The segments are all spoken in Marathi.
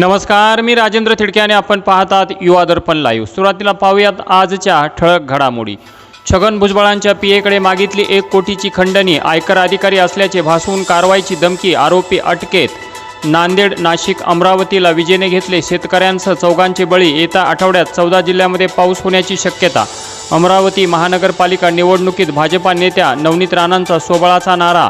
नमस्कार मी राजेंद्र थिडके आणि आपण पाहतात युवा दर्पण लाईव्ह सुरुवातीला पाहूयात आजच्या ठळक घडामोडी. छगन भुजबळांच्या पीएकडे मागितली एक कोटीची खंडणी. आयकर अधिकारी असल्याचे भासवून कारवाईची धमकी आरोपी अटकेत. नांदेड नाशिक अमरावतीला विजेने घेतले शेतकऱ्यांसह चौघांचे बळी. येत्या आठवड्यात चौदा जिल्ह्यामध्ये पाऊस होण्याची शक्यता. अमरावती महानगरपालिका निवडणुकीत भाजपा नेत्या नवनीत राणांचा सोबळाचा नारा.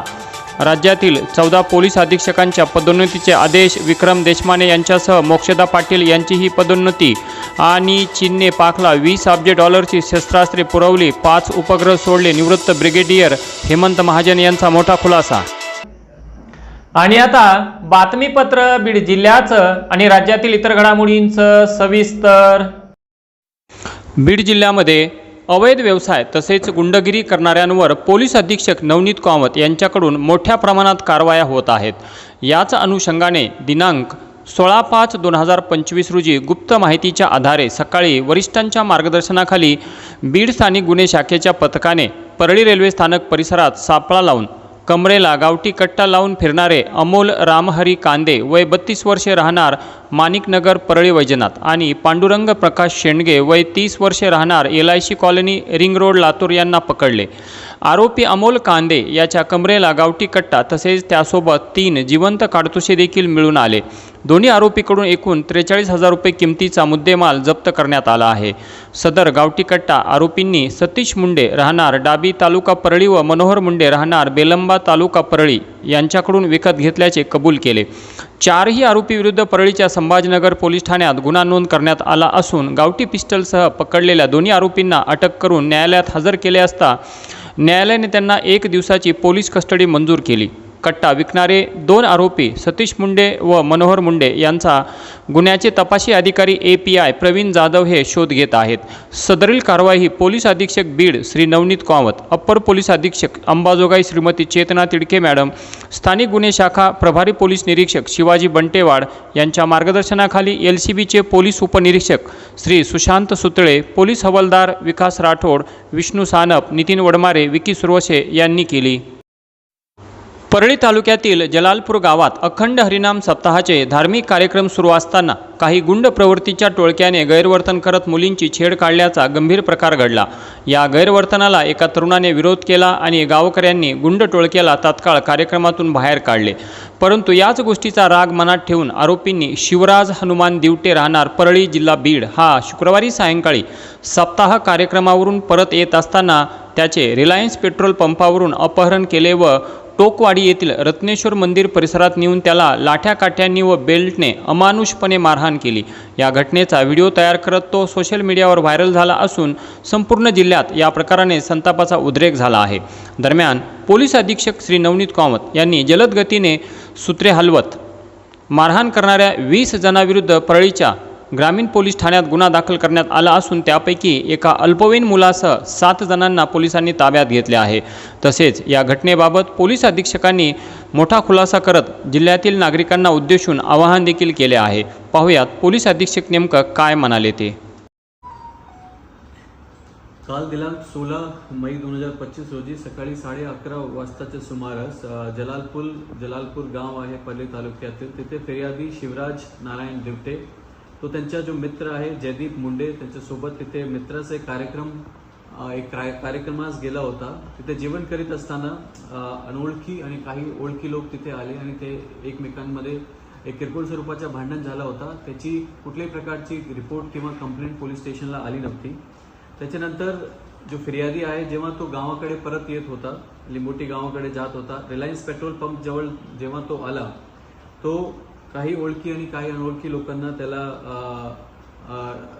राज्यातील चौदा पोलीस अधीक्षकांच्या पदोन्नतीचे आदेश विक्रम देशमाने यांच्यासह मोक्षदा पाटील यांचीही पदोन्नती. आणि चीनने पाकला वीस अब्ज डॉलरची शस्त्रास्त्रे पुरवली पाच उपग्रह सोडले निवृत्त ब्रिगेडियर हेमंत महाजन यांचा मोठा खुलासा. आणि आता बातमीपत्र बीड जिल्ह्याचं आणि राज्यातील इतर घडामोडींचं सविस्तर. बीड जिल्ह्यामध्ये अवैध व्यवसाय तसेच गुंडगिरी करणाऱ्यांवर पोलीस अधीक्षक नवनीत कामत यांच्याकडून मोठ्या प्रमाणात कारवाया होत आहेत. याच अनुषंगाने दिनांक सोळा पाच दोन हजार पंचवीस रोजी गुप्त माहितीच्या आधारे सकाळी वरिष्ठांच्या मार्गदर्शनाखाली बीड स्थानिक गुन्हे शाखेच्या पथकाने परळी रेल्वे स्थानक परिसरात सापळा लावून कमरेला गावठी कट्टा लावून फिरणारे अमोल रामहरी कांदे वय बत्तीस वर्षे राहणार माणिकनगर परळी वैजनाथ आणि पांडुरंग प्रकाश शेंडगे वय तीस वर्षे राहणार L I C colony ring road Latur यांना पकडले. आरोपी अमोल कांदे याच्या कमरेला गावठी कट्टा तसेच त्यासोबत तीन जिवंत काडतुसे देखील मिळून आले. दोन्ही आरोपीकडून एकूण त्रेचाळीस हजार रुपये किमतीचा मुद्देमाल जप्त करण्यात आला आहे. सदर गावठी कट्टा आरोपींनी सतीश मुंडे राहणार डाबी तालुका परळी व मनोहर मुंडे राहणार बेलंबा तालुका परळी यांच्याकडून विकत घेतल्याचे कबूल केले. चारही आरोपीविरुद्ध परळीच्या संभाजीनगर पोलीस ठाण्यात गुन्हा नोंद करण्यात आला असून गावठी पिस्टलसह पकडलेल्या दोन्ही आरोपींना अटक करून न्यायालयात हजर केले असता न्यायालयाने त्यांना एक दिवसाची पोलीस कस्टडी मंजूर केली. कट्टा विकणारे दोन आरोपी सतीश मुंडे व मनोहर मुंडे यांचा गुन्ह्याचे तपासी अधिकारी A P I Pravin Jadhav हे शोध घेत आहेत. सदरील कारवाई ही पोलीस अधीक्षक बीड श्री नवनीत कामत अप्पर पोलीस अधीक्षक अंबाजोगाई श्रीमती चेतना तिडके मॅडम स्थानिक गुन्हे शाखा प्रभारी पोलीस निरीक्षक शिवाजी बंटेवाड यांच्या मार्गदर्शनाखाली एल सी बीचे पोलीस उपनिरीक्षक श्री सुशांत सुतळे पोलीस हवालदार विकास राठोड विष्णू सानप नितीन वडमारे विकी सुरवसे यांनी केली. परळी तालुक्यातील जलालपूर गावात अखंड हरिनाम सप्ताहाचे धार्मिक कार्यक्रम सुरू असताना काही गुंड प्रवृत्तीच्या टोळक्याने गैरवर्तन करत मुलींची छेड काढल्याचा गंभीर प्रकार घडला. या गैरवर्तनाला एका तरुणाने विरोध केला आणि गावकऱ्यांनी गुंड टोळक्याला तात्काळ कार्यक्रमातून बाहेर काढले. परंतु याच गोष्टीचा राग मनात ठेवून आरोपींनी शिवराज हनुमान दिवटे राहणार परळी जिल्हा बीड हा शुक्रवारी सायंकाळी सप्ताह कार्यक्रमावरून परत येत असताना त्याचे रिलायन्स पेट्रोल पंपावरून अपहरण केले व टोकवाडी येथील रत्नेश्वर मंदिर परिसरात नेऊन त्याला लाठ्या काठ्यांनी व बेल्टने अमानुषपणे मारहाण केली. या घटनेचा व्हिडिओ तयार करत तो सोशल मीडियावर व्हायरल झाला असून संपूर्ण जिल्ह्यात या प्रकाराने संतापाचा उद्रेक झाला आहे. दरम्यान पोलीस अधीक्षक श्री नवनीत कामत यांनी जलद गतीने सूत्रे हलवत मारहाण करणाऱ्या वीस जणांविरुद्ध परळीच्या ग्रामीण पोलीस ठाण्यात गुन्हा दाखल करण्यात आला असून त्यापैकी एका अल्पवयीन मुलासह सात जणांना पोलिसांनी ताब्यात घेतले आहे. तसेच या घटनेबाबत पोलीस अधीक्षकांनी मोठा खुलासा करत जिल्ह्यातील नागरिकांना उद्देशून आवाहन देखील केले आहे. पाहुयात पोलीस अधीक्षक नेमकं काय म्हणाले ते. काल दिनांक सोळा मई दोन हजार पच्चीस रोजी सकाळी साडे अकरा वाजताच्या सुमारास जलालपूर जलालपूर गाव आहे पर्ले तालुक्यातील. तिथे फिर्यादी शिवराज नारायण दिवटे तो त्यांचा जो मित्र आहे जयदीप मुंडे त्यांच्यासोबत तिथे मित्राचा एक कार्यक्रम एक कार्यक्रमास गेला होता. तिथे जेवण करीत असताना अनोळखी आणि काही ओळखी लोक तिथे आले आणि ते एकमेकांमध्ये एक किरकोळ स्वरूपाचा भांडण झाला होता. त्याची कुठल्याही प्रकारची रिपोर्ट किंवा कंप्लेंट पोलीस स्टेशनला आली नव्हती. त्याच्यानंतर जो फिर्यादी आहे जेव्हा तो गावाकडे परत येत होता लिंबोटी गावाकडे जात होता रिलायन्स पेट्रोल पंप जवळ जेव्हा तो आला तो काही ओळखी आणि काही अनोळखी लोकांना त्याला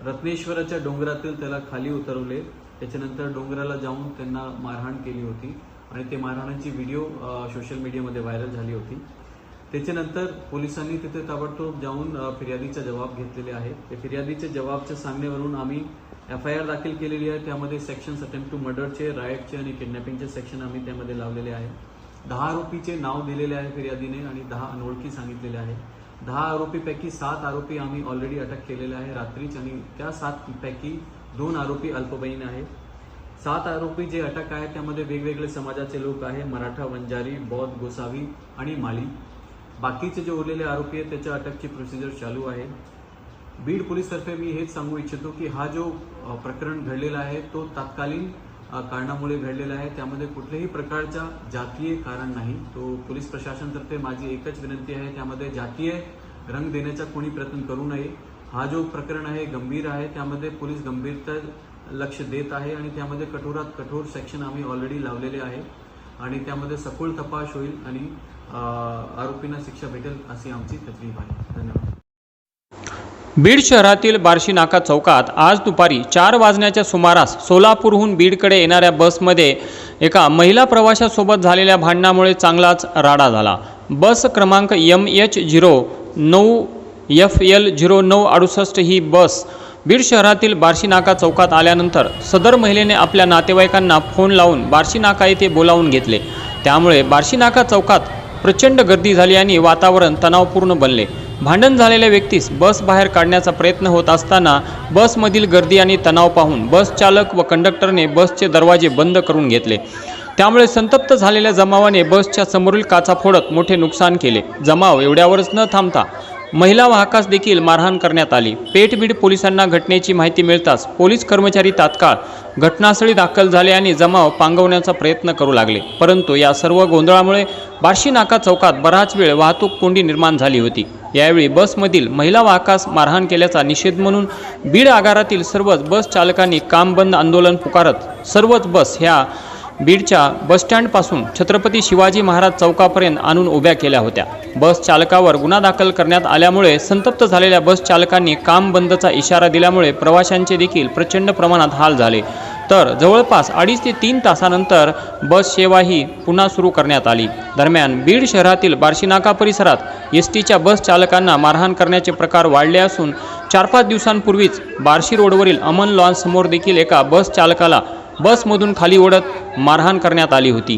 रत्नेश्वराच्या डोंगरातील त्याला खाली उतरवले. त्याच्यानंतर डोंगराला जाऊन त्यांना मारहाण केली होती आणि ते मारहाणाची व्हिडिओ सोशल मीडियामध्ये व्हायरल झाली होती. त्याच्यानंतर पोलिसांनी तिथे ताबडतोब जाऊन फिर्यादीचा जबाब घेतलेले आहे. त्या फिर्यादीच्या जबाबच्या सांगण्यावरून आम्ही एफ आय आर दाखल केलेली आहे. त्यामध्ये सेक्शन्स अटेम्प्ट टू मर्डरचे रायटचे आणि किडनॅपिंगचे सेक्शन आम्ही त्यामध्ये लावलेले आहे. दहा आरोपीचे नाव दिलेले आहे फिर्यादीने आणि दहा अनोळखी सांगितलेले आहे. दहा आरोपीपैकी सात आरोपी आम्ही ऑलरेडी अटक केलेले आहे रात्रीच आणि त्या सातपैकी दोन आरोपी अल्पवयीन आहेत. सात आरोपी जे अटक आहे त्यामध्ये वेगवेगळे समाजाचे लोक आहे मराठा वंजारी बौद्ध गोसावी आणि माली. बाकीचे जे उरलेले आरोपी आहेत त्याच्या अटकची प्रोसिजर चालू आहे. बीड पोलीसतर्फे मी हेच सांगू इच्छितो की हा जो प्रकरण घडलेला आहे तो तात्कालीन कारणामुळे घडलेला आहे. त्यामध्ये कुठल्याही प्रकारचा जातीय कारण नाही. तो पोलीस प्रशासनतर्फे माझी एकच विनंती आहे. त्यामध्ये जातीय रंग देण्याचा कोणी प्रयत्न करू नये. हा जो प्रकरण आहे गंभीर आहे त्यामध्ये पोलीस गंभीरता लक्ष देत आहे आणि त्यामध्ये कठोरात कठोर सेक्शन आम्ही ऑलरेडी लावलेले आहे आणि त्यामध्ये सखोल तपास होईल आणि आरोपींना शिक्षा भेटेल अशी आमची तकलीफ आहे. धन्यवाद. बीड शहरातील बार्शी नाका चौकात आज दुपारी चार वाजण्याच्या सुमारास सोलापूरहून बीडकडे येणाऱ्या बसमध्ये एका महिला प्रवाशासोबत झालेल्या भांडणामुळे चांगलाच राडा झाला. बस क्रमांक यम एच झिरो नऊ एफ एल झिरो नऊ अडुसष्ट ही बस बीड शहरातील बार्शी नाका चौकात आल्यानंतर सदर महिलेने आपल्या नातेवाईकांना फोन लावून बार्शी नाका येथे बोलावून घेतले. त्यामुळे बार्शी नाका चौकात प्रचंड गर्दी झाली आणि वातावरण तणावपूर्ण बनले. भांडण झालेल्या व्यक्तीस बस बाहेर काढण्याचा प्रयत्न होत असताना बसमधील गर्दी आणि तणाव पाहून बस चालक व कंडक्टरने बसचे दरवाजे बंद करून घेतले. त्यामुळे संतप्त झालेल्या जमावाने बसच्या समोरील काचा फोडत मोठे नुकसान केले. जमाव एवढ्यावरच न थांबता महिला वाहकास देखील मारहाण करण्यात आली. पेठबीड पोलिसांना घटनेची माहिती मिळताच पोलीस कर्मचारी तात्काळ घटनास्थळी दाखल झाले आणि जमाव पांगवण्याचा प्रयत्न करू लागले. परंतु या सर्व गोंधळामुळे बार्शी नाका चौकात बराच वेळ वाहतूक कोंडी निर्माण झाली होती. यावेळी बसमधील महिला वाहकास मारहाण केल्याचा निषेध म्हणून बीड आगारातील सर्वच बस चालकांनी काम बंद आंदोलन पुकारत सर्वच बस ह्या बीडच्या बसस्टँडपासून छत्रपती शिवाजी महाराज चौकापर्यंत आणून उभ्या केल्या होत्या. बस चालकावर गुन्हा दाखल करण्यात आल्यामुळे संतप्त झालेल्या बस चालकांनी काम बंदचा इशारा दिल्यामुळे प्रवाशांचे देखील प्रचंड प्रमाणात हाल झाले. तर जवळपास अडीच ते तीन तासानंतर बस सेवाही पुन्हा सुरू करण्यात आली. दरम्यान बीड शहरातील बार्शीनाका परिसरात एस टीच्या बस चालकांना मारहाण करण्याचे प्रकार वाढले असून चार पाच दिवसांपूर्वीच बार्शी रोडवरील अमन लॉन समोर देखील एका बस चालकाला बसमधून खाली ओढत मारहाण करण्यात आली होती.